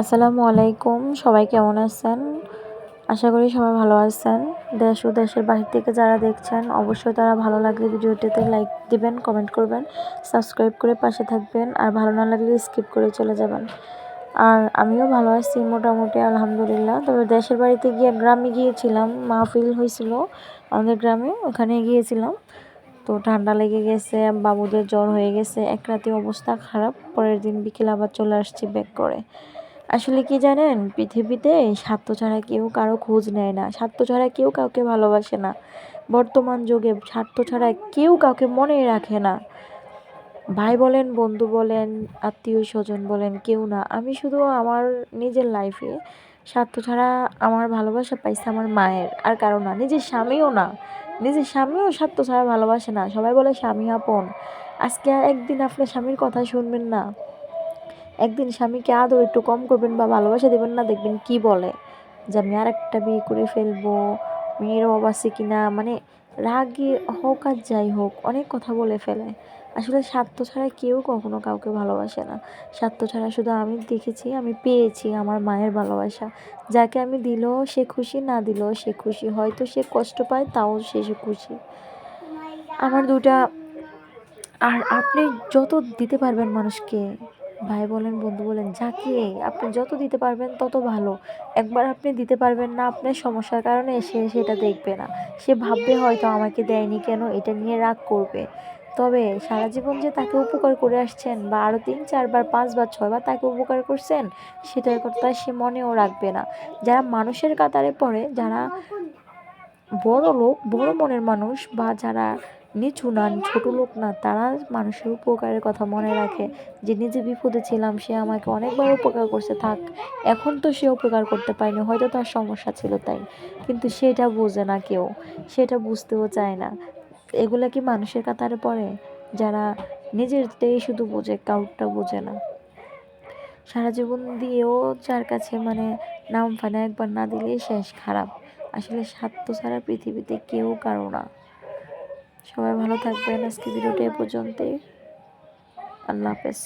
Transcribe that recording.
আসসালামু আলাইকুম, সবাই কেমন আছেন? আশা করি সবাই ভালো আছেন। দেশ ও দেশের বাহির থেকে যারা দেখছেন, অবশ্যই তারা ভালো লাগলে ভিডিওটিতে লাইক দিবেন, কমেন্ট করবেন, সাবস্ক্রাইব করে পাশে থাকবেন, আর ভালো না লাগলে স্কিপ করে চলে যাবেন। আর আমিও ভালো আছি, মোটামুটি আলহামদুলিল্লাহ। তবে দেশের বাড়িতে গিয়ে গ্রামে গিয়েছিলাম, মাহফিল হয়েছিল আমাদের গ্রামে, ওখানে গিয়েছিলাম। তো ঠান্ডা লেগে গেছে, বাবুদের জ্বর হয়ে গেছে, এক রাতে অবস্থা খারাপ, পরের দিন বিকেল আবার চলে আসছি ব্যাক করে। আসলে কি জানেন? পৃথিবীতে স্বার্থ ছাড়া কেউ কারও খোঁজ নেয় না। স্বার্থ ছাড়া কেউ কাউকে ভালোবাসে না। বর্তমান যুগে স্বার্থ ছাড়া কেউ কাউকে মনে রাখে না। ভাই বলেন, বন্ধু বলেন, আত্মীয় স্বজন বলেন, কেউ না। আমি শুধু আমার নিজের লাইফে স্বার্থ ছাড়া আমার ভালোবাসা পাইছে আমার মায়ের। আর কারও না। নিজের স্বামীও না। নিজের স্বামীও স্বার্থ ছাড়া ভালোবাসে না। সবাই বলে, স্বামী আপন। আজকে একদিন আপনার স্বামীর কথা শুনবেন না। একদিন স্বামীকে আদর একটু কম করবেন বা ভালোবাসা দেবেন না, দেখবেন কি বলে? যে আমি আর একটা বিয়ে করে ফেলব, মেয়েরও অবাসে কিনা? মানে রাগে হোক আর যাই হোক, অনেক কথা বলে ফেলে। আসলে স্বার্থ ছাড়া কেউ কখনো কাউকে ভালোবাসে না। স্বার্থ ছাড়া শুধু আমি দেখেছি, আমি পেয়েছি আমার মায়ের ভালোবাসা। যাকে আমি দিলেও সে খুশি, না দিলেও সে খুশি। হয়তো সে কষ্ট পায়, তাও সে খুশি। আমার দুটা আর আপনি যত দিতে পারবেন মানুষকে ভাই বলেন, বন্ধু বলেন যাকে আপনি যত দিতে পারবেন তত ভালো। একবার আপনি দিতে পারবেন না, আপনার সমস্যার কারণে সে সেটা দেখবে না। সে ভাববে হয়তো আমাকে দেয়নি কেন, এটা নিয়ে রাগ করবে। তবে সারা জীবন যে তাকে উপকার করে আসছেন, বা আরও তিন চারবার পাঁচবার ছয়বার তাকে উপকার করছেন, সেটার কথা সে মনেও রাখবে না। যারা মানুষের কাতারে পড়ে, যারা বড় লোক, বড় মনের মানুষ বা যারা নিচু না, ছোটো লোক না, তারা মানুষের উপকারের কথা মনে রাখে। যে নিজে বিপদে ছিলাম, সে আমাকে অনেকবার উপকার করছে, থাক, এখন তো সে উপকার করতে পারেনি, হয়তো তার সমস্যা ছিল তাই। কিন্তু সেটা বোঝে না কেউ, সেটা বুঝতেও চায় না। এগুলা কি মানুষের কাতারে পড়ে? যারা নিজেরটাই শুধু বোঝে, কাউরটা বোঝে না। সারা জীবন দিয়েও যার কাছে মানে নাম ফানা একবার না দিলেই শেষ, খারাপ। আসলে স্বার্থ ছাড়া পৃথিবীতে কেউ কারও না। সবাই ভালো থাকবেন। আজকে ভিডিওটা এ পর্যন্তই। আল্লাহ হাফেজ।